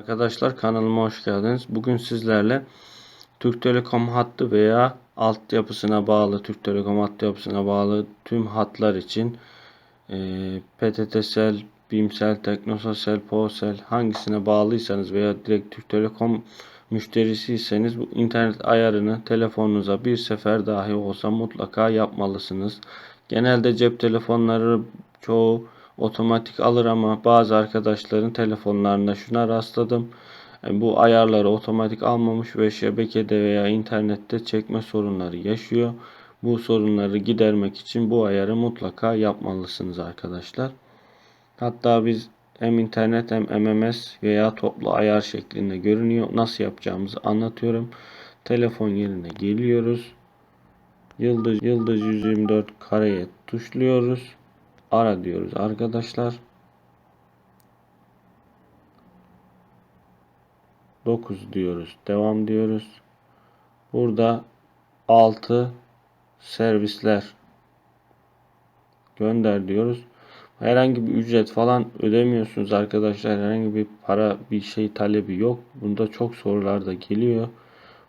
Arkadaşlar kanalıma hoş geldiniz. Bugün sizlerle Türk Telekom hattı veya altyapısına bağlı Türk Telekom altyapısına bağlı tüm hatlar için e, PTTSel, Bimsel, Teknosel, Posel hangisine bağlıysanız veya direkt Türk Telekom müşterisiyseniz bu internet ayarını telefonunuza bir sefer dahi olsa mutlaka yapmalısınız. Genelde cep telefonları çoğu otomatik alır ama bazı arkadaşların telefonlarında şuna rastladım. Yani bu ayarları otomatik almamış ve şebekede veya internette çekme sorunları yaşıyor. Bu sorunları gidermek için bu ayarı mutlaka yapmalısınız arkadaşlar. Hatta biz hem internet hem MMS veya toplu ayar şeklinde görünüyor. Nasıl yapacağımızı anlatıyorum. Telefon yerine geliyoruz. Yıldız, yıldız 124 kareye tuşluyoruz. Ara diyoruz arkadaşlar. 9 diyoruz. Devam diyoruz. Burada 6 servisler gönder diyoruz. Herhangi bir ücret falan ödemiyorsunuz arkadaşlar. Herhangi bir para bir şey talebi yok. Bunda çok sorular da geliyor.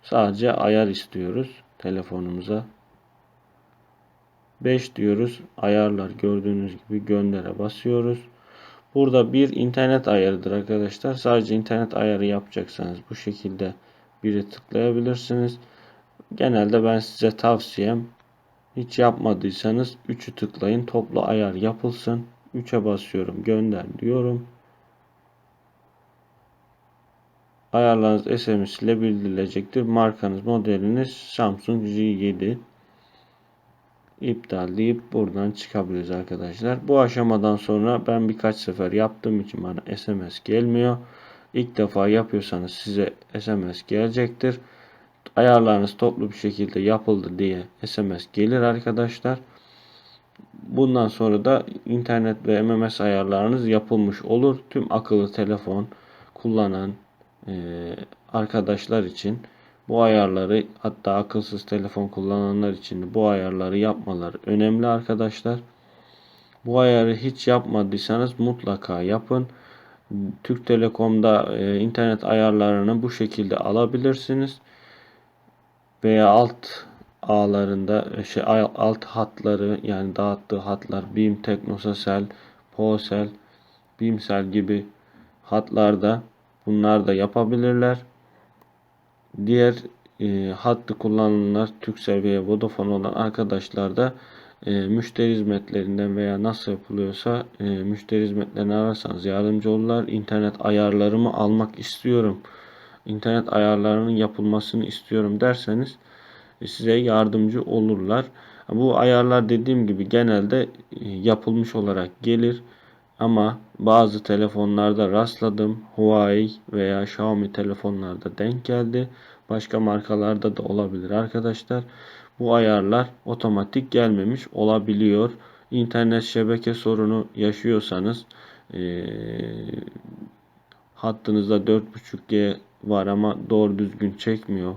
Sadece ayar istiyoruz telefonumuza. 5 diyoruz. Ayarlar gördüğünüz gibi göndere basıyoruz. Burada bir internet ayarıdır arkadaşlar. Sadece internet ayarı yapacaksanız bu şekilde biri tıklayabilirsiniz. Genelde ben size tavsiyem hiç yapmadıysanız 3'ü tıklayın. Toplu ayar yapılsın. 3'e basıyorum. Gönder diyorum. Ayarlarınız SMS ile bildirilecektir. Markanız, modeliniz Samsung J7 iptal deyip buradan çıkabiliriz arkadaşlar. Bu aşamadan sonra ben birkaç sefer yaptığım için bana SMS gelmiyor. İlk defa yapıyorsanız size SMS gelecektir. Ayarlarınız toplu bir şekilde yapıldı diye SMS gelir arkadaşlar. Bundan sonra da internet ve MMS ayarlarınız yapılmış olur. Tüm akıllı telefon kullanan e, arkadaşlar için bu ayarları hatta akılsız telefon kullananlar için bu ayarları yapmaları önemli arkadaşlar. Bu ayarı hiç yapmadıysanız mutlaka yapın. Türk Telekom'da e, internet ayarlarını bu şekilde alabilirsiniz. Veya alt ağlarında e, şey alt hatları yani dağıttığı hatlar BİM, Teknosel, Posel, Bimsel gibi hatlarda bunlar da yapabilirler. Diğer e, hattı kullananlar Turkcell veya Vodafone olan arkadaşlar da e, müşteri hizmetlerinden veya nasıl yapılıyorsa e, müşteri hizmetlerini ararsanız yardımcı olurlar. İnternet ayarlarımı almak istiyorum. İnternet ayarlarının yapılmasını istiyorum derseniz e, size yardımcı olurlar. Bu ayarlar dediğim gibi genelde e, yapılmış olarak gelir. Ama bazı telefonlarda rastladım. Huawei veya Xiaomi telefonlarda denk geldi. Başka markalarda da olabilir arkadaşlar. Bu ayarlar otomatik gelmemiş olabiliyor. İnternet şebeke sorunu yaşıyorsanız e, hattınızda 4.5G var ama doğru düzgün çekmiyor.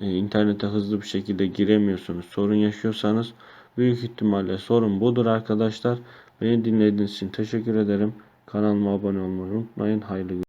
E, internete hızlı bir şekilde giremiyorsunuz. Sorun yaşıyorsanız büyük ihtimalle sorun budur arkadaşlar. Beni dinlediğiniz için teşekkür ederim. Kanalıma abone olmayı unutmayın. Hayırlı günler.